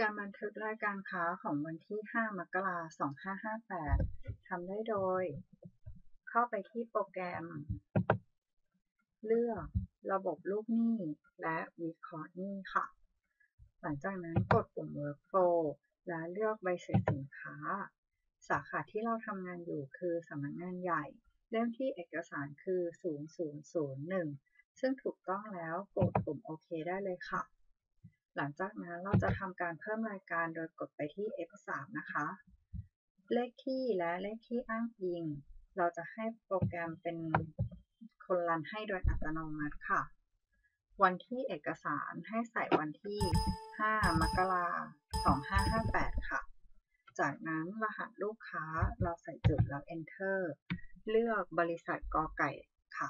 การบันทึกรายการค้าของวันที่ 5 มกราคม 2558 ทำได้โดย เข้าไปที่โปรแกรม เลือกระบบลูกหนี้และวิเคราะห์หนี้ค่ะ หลังจากนั้นกดปุ่ม Workflow และเลือกใบเสร็จสินค้า สาขาที่เราทำงานอยู่คือสำนักงานใหญ่ เล่มที่เอกสารคือ 0001 ซึ่งถูกต้องแล้วกดปุ่มโอเคได้เลยค่ะ หลังจากนั้นเราจะทำการเพิ่มรายการโดยกดไปที่ F3 นะคะ เลขที่และเลขที่อ้างอิง เราจะให้โปรแกรมเป็นคนรันให้โดยอัตโนมัติค่ะ วันที่เอกสารให้ใส่วันที่ 5 มกราคม 2558 ค่ะ จากนั้นรหัสลูกค้าเราใส่จุดแล้ว Enter เลือกบริษัทกอไก่ค่ะ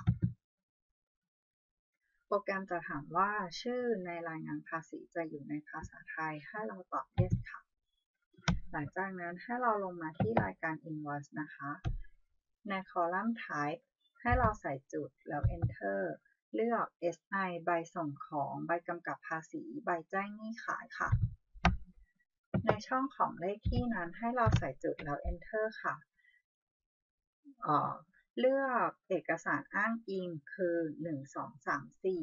โปรแกรมจะถามว่าชื่อในรายงานภาษีจะอยู่ในภาษาไทย ให้เราตอบ yes ค่ะ หลังจากนั้นให้เราลงมาที่รายการ invoice นะคะ ในคอลัมน์ type ให้เราใส่จุดแล้ว enter เลือก SI ใบส่งของใบกำกับภาษี ใบแจ้งหนี้ขายค่ะ ในช่องของเลขที่นั้นให้เราใส่จุดแล้ว enter ค่ะ เลือกเอกสารอ้างอิงคือ1 2 3 4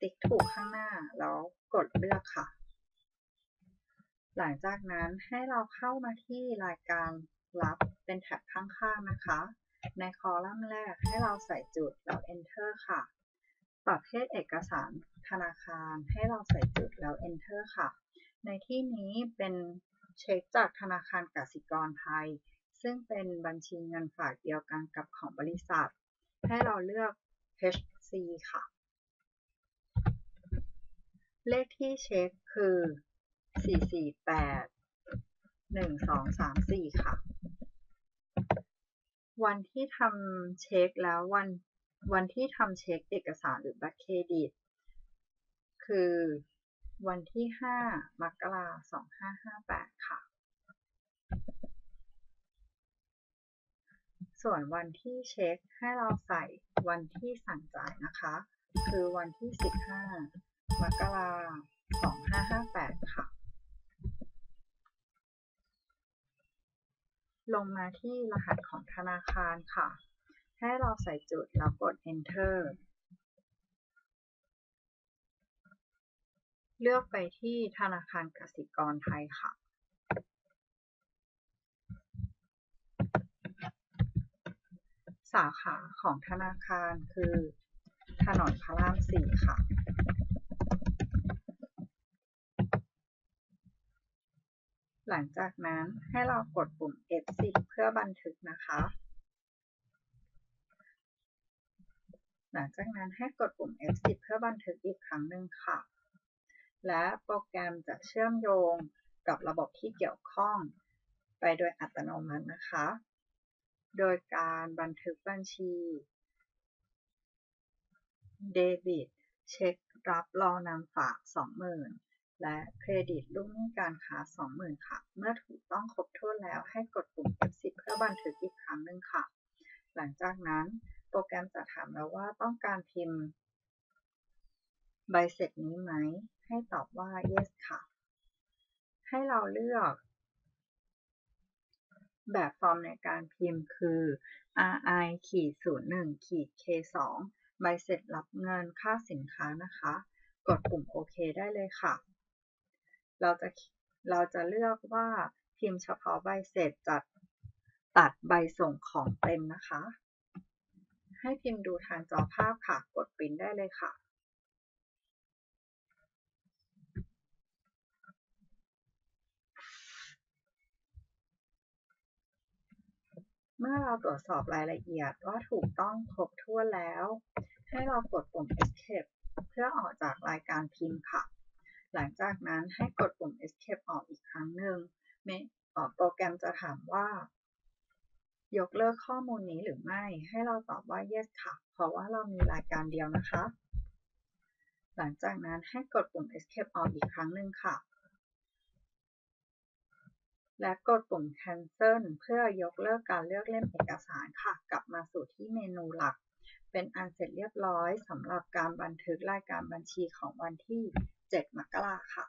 ติ๊กถูกข้างหน้าแล้วกดเลือกค่ะ หลังจากนั้นให้เราเข้ามาที่รายการรับเป็นแท็บข้างๆนะคะ ในคอลัมน์แรกให้เราใส่จุดแล้ว enter ค่ะ ประเภทเอกสารธนาคารให้เราใส่จุดแล้ว enter ค่ะ ในที่นี้เป็นเช็คจากธนาคารกสิกรไทย ซึ่งเป็นบัญชีเงินฝากเดียวกันกับของบริษัท ให้เราเลือก HC ค่ะ เลขที่เช็คคือ 448 1234 ค่ะ วันที่ทำเช็คแล้ววันวันที่ทำเช็คเอกสารหรือบัตรเครดิต คือวันที่ 5 มกราคม 2558 ค่ะ ส่วนวันที่เช็คให้เราใส่วันที่สั่งจ่ายนะคะ คือวันที่ 15 มกราคม 2558 ค่ะ ลงมาที่รหัสของธนาคารค่ะ ให้เราใส่จุดแล้วกด enter เลือกไปที่ธนาคารกสิกรไทยค่ะ สาขาของธนาคารคือถนนพระรามสี่ค่ะ หลังจากนั้นให้เรากดปุ่ม F10 เพื่อบันทึกนะคะ หลังจากนั้นให้กดปุ่ม F10 เพื่อบันทึกอีกครั้งหนึ่งค่ะ และโปรแกรมจะเชื่อมโยงกับระบบที่เกี่ยวข้องไปโดยอัตโนมัตินะคะ โดยการบันทึกบัญชี เดบิต เช็ครับรองนำฝาก 20,000 และเครดิตลูกหนี้การค้า 20,000 ค่ะ เมื่อถูกต้องครบถ้วนแล้วให้กดปุ่ม F10 เพื่อบันทึกอีกครั้งหนึ่งค่ะ หลังจากนั้นโปรแกรมจะถามเราว่าต้องการพิมพ์ ใบเสร็จนี้ไหม ให้ตอบว่า yes ค่ะ ให้เราเลือก แบบฟอร์มในการพิมพ์คือ RI ขีด01ขีด K2 ใบเสร็จรับเงินค่าสินค้านะคะ กดปุ่มโอเคได้เลยค่ะ เราจะเราจะเลือกว่าพิมพ์เฉพาะใบเสร็จจัดตัดใบส่งของเต็มนะคะ ให้พิมพ์ดูทางจอภาพค่ะ กดปริ้นได้เลยค่ะเมื่อเราตรวจสอบรายละเอียดว่าถูกต้องครบถ้วนแล้ว ให้เรากดปุ่ม Escape เพื่อออกจากรายการพิมพ์ค่ะ หลังจากนั้นให้กดปุ่ม Escape ออกอีกครั้งหนึ่งโปรแกรมจะถามว่า ยกเลิกข้อมูลนี้หรือไม่ ให้เราตอบว่า yes ค่ะ เพราะว่าเรามีรายการเดียวนะคะ หลังจากนั้นให้กดปุ่ม Escape ออกอีกครั้งหนึ่งค่ะ และกดปุ่ม Cancel เพื่อยกเลิกการเลือกเล่มเอกสารค่ะ กลับมาสู่ที่เมนูหลัก เป็นอันเสร็จเรียบร้อยสำหรับการบันทึกรายการบัญชีของวันที่ 7 มกราค่ะ